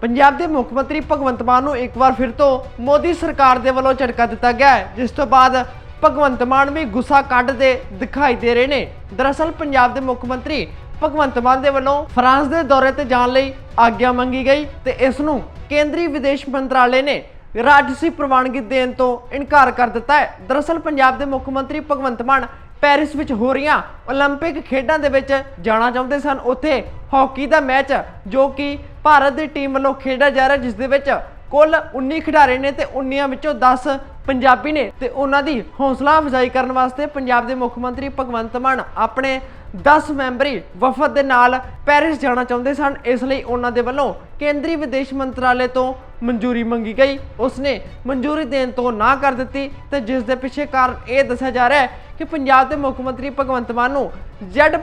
ਪੰਜਾਬ ਦੇ ਮੁੱਖ ਮੰਤਰੀ ਭਗਵੰਤ ਮਾਨ ਨੂੰ ਇੱਕ ਵਾਰ ਫਿਰ ਤੋਂ ਮੋਦੀ ਸਰਕਾਰ ਦੇ ਵੱਲੋਂ ਝਟਕਾ ਦਿੱਤਾ ਗਿਆ ਹੈ ਜਿਸ ਤੋਂ ਬਾਅਦ ਭਗਵੰਤ ਮਾਨ ਵੀ ਗੁੱਸਾ ਕੱਢਦੇ ਦਿਖਾਈ ਦੇ ਰਹੇ ਨੇ ਦਰਅਸਲ ਪੰਜਾਬ ਦੇ ਮੁੱਖ ਮੰਤਰੀ ਭਗਵੰਤ ਮਾਨ ਦੇ ਵੱਲੋਂ ਫਰਾਂਸ ਦੇ ਦੌਰੇ ਤੇ ਜਾਣ ਲਈ ਆਗਿਆ ਮੰਗੀ ਗਈ ਤੇ ਇਸ ਨੂੰ ਕੇਂਦਰੀ ਵਿਦੇਸ਼ ਮੰਤਰਾਲੇ ਨੇ ਰਾਜਸੀ ਪ੍ਰਵਾਨਗੀ ਦੇਣ ਤੋਂ ਇਨਕਾਰ ਕਰ ਦਿੱਤਾ ਹੈ ਦਰਅਸਲ ਪੰਜਾਬ ਦੇ ਮੁੱਖ ਮੰਤਰੀ ਭਗਵੰਤ ਮਾਨ ਪੈਰਿਸ ਵਿੱਚ ਹੋ ਰਹੀਆਂ 올림픽 ਖੇਡਾਂ ਦੇ ਵਿੱਚ ਜਾਣਾ ਚਾਹੁੰਦੇ ਸਨ ਉੱਥੇ ਹਾਕੀ ਦਾ ਮੈਚ ਜੋ ਕਿ ਭਾਰਤ ਦੀ ਟੀਮ ਵੱਲੋਂ ਖੇਡਿਆ ਜਾ ਰਿਹਾ ਜਿਸ ਦੇ ਵਿੱਚ ਕੁੱਲ 19 ਖਿਡਾਰੀ ਨੇ ਤੇ 19 ਵਿੱਚੋਂ 10 ਪੰਜਾਬੀ ਨੇ ਤੇ ਉਹਨਾਂ ਦੀ ਹੌਸਲਾ ਅਫਜ਼ਾਈ ਕਰਨ ਵਾਸਤੇ ਪੰਜਾਬ ਦੇ ਮੁੱਖ ਮੰਤਰੀ ਭਗਵੰਤ ਮਾਨ ਆਪਣੇ 10 ਮੈਂਬਰੀ ਵਫਦ ਦੇ ਨਾਲ ਪੈਰਿਸ ਜਾਣਾ ਚਾਹੁੰਦੇ ਸਨ ਇਸ ਲਈ ਉਹਨਾਂ ਦੇ ਵੱਲੋਂ ਕੇਂਦਰੀ ਵਿਦੇਸ਼ ਮੰਤਰਾਲੇ ਤੋਂ ਮਨਜ਼ੂਰੀ ਮੰਗੀ ਗਈ ਉਸਨੇ ਮਨਜ਼ੂਰੀ ਦੇਣ ਤੋਂ ਨਾ ਕਰ ਦਿੱਤੀ ਤੇ ਜਿਸ ਦੇ ਪਿੱਛੇ ਕਾਰਨ ਇਹ ਦੱਸਿਆ ਜਾ ਰਿਹਾ ਹੈ ਕਿ ਪੰਜਾਬ ਦੇ ਮੁੱਖ ਮੰਤਰੀ ਭਗਵੰਤ ਮਾਨ ਨੂੰ Z+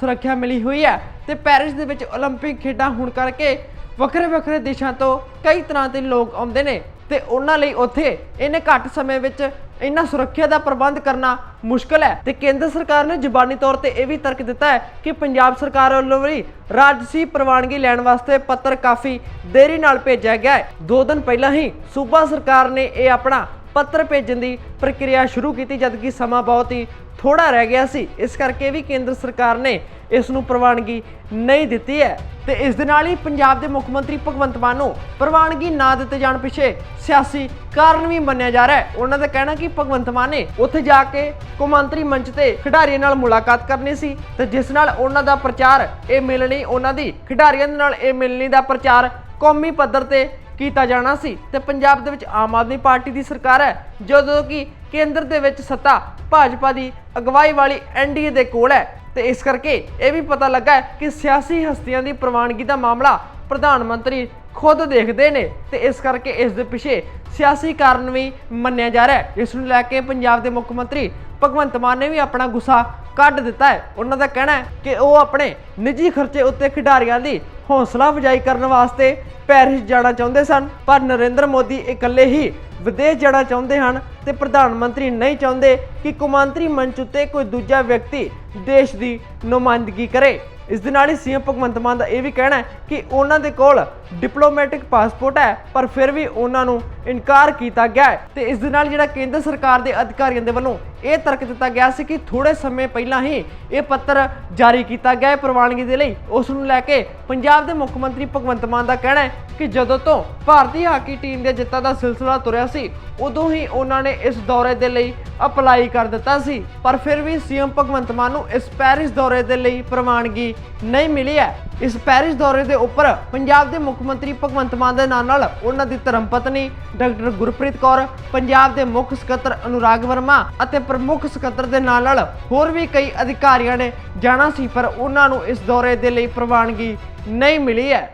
ਸੁਰੱਖਿਆ ਮਿਲੀ ਹੋਈ ਹੈ ਤੇ ਪੈਰਿਸ ਦੇ ਵਿੱਚ 올림픽 ਖੇਡਾਂ ਹੋਣ ਕਰਕੇ ਵੱਖਰੇ ਵੱਖਰੇ ਦੇਸ਼ਾਂ ਤੋਂ ਕਈ ਤਰ੍ਹਾਂ ਦੇ ਲੋਕ ਆਉਂਦੇ ਨੇ ਤੇ ਉਹਨਾਂ ਲਈ ਉੱਥੇ ਇਹਨੇ ਘੱਟ ਸਮੇਂ ਵਿੱਚ ਇੰਨਾ ਸੁਰੱਖਿਆ ਦਾ ਪ੍ਰਬੰਧ ਕਰਨਾ ਮੁਸ਼ਕਲ ਹੈ। ਤੇ ਕੇਂਦਰ ਸਰਕਾਰ ਨੇ ਜ਼ਬਾਨੀ ਤੌਰ ਤੇ ਇਹ ਵੀ ਤਰਕ ਦਿੱਤਾ ਹੈ ਕਿ ਪੰਜਾਬ ਸਰਕਾਰ ਵੱਲੋਂ ਵੀ ਰਾਜਸੀ ਪ੍ਰਵਾਨਗੀ ਲੈਣ ਵਾਸਤੇ ਪੱਤਰ ਕਾਫੀ ਦੇਰੀ ਨਾਲ ਭੇਜਿਆ ਗਿਆ ਹੈ। ਦੋ ਦਿਨ ਪਹਿਲਾਂ ਹੀ ਸੂਬਾ ਸਰਕਾਰ ਨੇ ਇਹ ਆਪਣਾ ਪੱਤਰ ਭੇਜਣ ਦੀ ਪ੍ਰਕਿਰਿਆ ਸ਼ੁਰੂ ਕੀਤੀ, ਜਦਕਿ ਸਮਾਂ ਬਹੁਤ ਹੀ ਥੋੜਾ ਰਹਿ ਗਿਆ ਸੀ। ਇਸ ਕਰਕੇ ਵੀ ਕੇਂਦਰ ਸਰਕਾਰ ਨੇ ਇਸ ਨੂੰ ਪ੍ਰਵਾਨਗੀ ਨਹੀਂ ਦਿੱਤੀ ਹੈ। ਤੇ ਇਸ ਦੇ ਨਾਲ ਹੀ ਪੰਜਾਬ ਦੇ ਮੁੱਖ ਮੰਤਰੀ ਭਗਵੰਤ ਮਾਨ ਨੂੰ ਪ੍ਰਵਾਨਗੀ ਨਾ ਦਿੱਤੇ ਜਾਣ ਪਿੱਛੇ ਸਿਆਸੀ ਕਾਰਨ ਵੀ ਮੰਨਿਆ ਜਾ ਰਿਹਾ ਹੈ। ਉਹਨਾਂ ਦਾ ਕਹਿਣਾ ਕਿ ਭਗਵੰਤ ਮਾਨ ਨੇ ਉੱਥੇ ਜਾ ਕੇ ਕੌਮਾਂਤਰੀ ਮੰਚ ਤੇ ਖਿਡਾਰੀਆਂ ਨਾਲ ਮੁਲਾਕਾਤ ਕਰਨੀ ਸੀ ਤੇ ਜਿਸ ਨਾਲ ਉਹਨਾਂ ਦਾ ਪ੍ਰਚਾਰ ਇਹ ਮਿਲਣੀ, ਉਹਨਾਂ ਦੀ ਖਿਡਾਰੀਆਂ ਦੇ ਨਾਲ ਇਹ ਮਿਲਣੀ ਦਾ ਪ੍ਰਚਾਰ ਕੌਮੀ ਪੱਧਰ ਤੇ ਕੀਤਾ ਜਾਣਾ ਸੀ ਤੇ ਪੰਜਾਬ ਦੇ ਵਿੱਚ ਆਮ ਆਦਮੀ ਪਾਰਟੀ ਦੀ ਸਰਕਾਰ ਹੈ, ਜਦੋਂ ਕਿ ਕੇਂਦਰ ਦੇ ਵਿੱਚ ਸੱਤਾ ਭਾਜਪਾ ਦੀ ਅਗਵਾਈ ਵਾਲੀ ਐਨਡੀਏ ਦੇ ਕੋਲ ਹੈ। ਤੇ ਇਸ ਕਰਕੇ ਇਹ ਵੀ ਪਤਾ ਲੱਗਾ ਕਿ ਸਿਆਸੀ ਹਸਤੀਆਂ ਦੀ ਪ੍ਰਵਾਨਗੀ ਦਾ ਮਾਮਲਾ ਪ੍ਰਧਾਨ ਮੰਤਰੀ ਖੁਦ ਦੇਖਦੇ ਨੇ ਤੇ ਇਸ ਕਰਕੇ ਇਸ ਦੇ ਪਿੱਛੇ ਸਿਆਸੀ ਕਾਰਨ ਵੀ ਮੰਨਿਆ ਜਾ ਰਿਹਾ ਹੈ। ਇਸ ਨੂੰ ਲੈ ਕੇ ਪੰਜਾਬ ਦੇ ਮੁੱਖ ਮੰਤਰੀ ਭਗਵੰਤ ਮਾਨ ਨੇ ਵੀ ਆਪਣਾ ਗੁੱਸਾ ਕੱਢ ਦਿੱਤਾ ਹੈ। ਉਹਨਾਂ ਦਾ ਕਹਿਣਾ ਹੈ ਕਿ ਉਹ ਆਪਣੇ ਨਿੱਜੀ ਖਰਚੇ ਉੱਤੇ ਖਿਡਾਰੀਆਂ ਦੀ ਹੌਸਲਾ ਅਫਜ਼ਾਈ ਕਰਨ ਵਾਸਤੇ ਪੈਰਿਸ ਜਾਣਾ ਚਾਹੁੰਦੇ ਸਨ। ਪਰ ਨਰਿੰਦਰ ਮੋਦੀ ਇਕੱਲੇ ਹੀ ਵਿਦੇਸ਼ ਜਾਣਾ ਚਾਹੁੰਦੇ ਹਨ ਤੇ ਪ੍ਰਧਾਨ ਮੰਤਰੀ ਨਹੀਂ ਚਾਹੁੰਦੇ ਕਿ ਕੌਮਾਂਤਰੀ ਮੰਚ ਉੱਤੇ ਕੋਈ ਦੂਜਾ ਵਿਅਕਤੀ ਦੇਸ਼ ਦੀ ਨੁਮਾਇੰਦਗੀ ਕਰੇ। ਇਸ ਦੇ ਨਾਲ ਹੀ ਸੀਐਮ ਭਗਵੰਤ ਮਾਨ ਦਾ ਇਹ ਵੀ ਕਹਿਣਾ ਹੈ ਕਿ ਉਹਨਾਂ ਦੇ ਕੋਲ ਡਿਪਲੋਮੈਟਿਕ ਪਾਸਪੋਰਟ ਹੈ, ਪਰ ਫਿਰ ਵੀ ਉਹਨਾਂ ਨੂੰ ਇਨਕਾਰ ਕੀਤਾ ਗਿਆ ਹੈ। ਤੇ ਇਸ ਦੇ ਨਾਲ ਜਿਹੜਾ ਕੇਂਦਰ ਸਰਕਾਰ ਦੇ ਅਧਿਕਾਰੀਆਂ ਦੇ ਵੱਲੋਂ ਇਹ ਤਰਕ ਦਿੱਤਾ ਗਿਆ ਸੀ ਕਿ ਥੋੜੇ ਸਮੇਂ ਪਹਿਲਾਂ ਹੀ ਇਹ ਪੱਤਰ ਜਾਰੀ ਕੀਤਾ ਗਿਆ ਹੈ ਪ੍ਰਵਾਨਗੀ ਦੇ ਲਈ। ਉਸ ਨੂੰ ਲੈ ਕੇ ਪੰਜਾਬ ਦੇ ਮੁੱਖ ਮੰਤਰੀ ਭਗਵੰਤ ਮਾਨ ਦਾ ਕਹਿਣਾ ਹੈ ਕਿ ਜਦੋਂ ਤੋਂ ਭਾਰਤੀ ਹਾਕੀ ਟੀਮ ਦੇ ਜਿੱਤਾਂ ਦਾ ਸਿਲਸਿਲਾ ਤੁਰਿਆ ਸੀ, ਉਦੋਂ ਹੀ ਉਹਨਾਂ ਨੇ ਇਸ ਦੌਰੇ ਦੇ ਲਈ ਅਪਲਾਈ ਕਰ ਦਿੱਤਾ ਸੀ, ਪਰ ਫਿਰ ਵੀ ਸੀਐਮ ਭਗਵੰਤ ਮਾਨ ਨੂੰ ਇਸ ਪੈਰਿਸ ਦੌਰੇ ਦੇ ਲਈ ਪ੍ਰਵਾਨਗੀ ਨਹੀਂ ਮਿਲੀ ਹੈ। ਇਸ ਪੈਰਿਸ ਦੌਰੇ ਦੇ ਉੱਪਰ ਪੰਜਾਬ ਦੇ ਮੁੱਖ ਮੰਤਰੀ ਭਗਵੰਤ ਮਾਨ ਦੇ ਨਾਲ ਨਾਲ ਉਹਨਾਂ ਦੀ ਧਰਮ ਪਤਨੀ ਡਾਕਟਰ ਗੁਰਪ੍ਰੀਤ ਕੌਰ, ਪੰਜਾਬ ਦੇ ਮੁੱਖ ਸਕੱਤਰ ਅਨੁਰਾਗ ਵਰਮਾ ਅਤੇ ਪ੍ਰਮੁੱਖ ਸਕੱਤਰ ਦੇ ਨਾਲ ਨਾਲ ਹੋਰ ਵੀ ਕਈ ਅਧਿਕਾਰੀਆਂ ਨੇ ਜਾਣਾ ਸੀ, ਪਰ ਉਹਨਾਂ ਨੂੰ ਇਸ ਦੌਰੇ ਦੇ ਲਈ ਪ੍ਰਵਾਨਗੀ ਨਹੀਂ ਮਿਲੀ ਹੈ।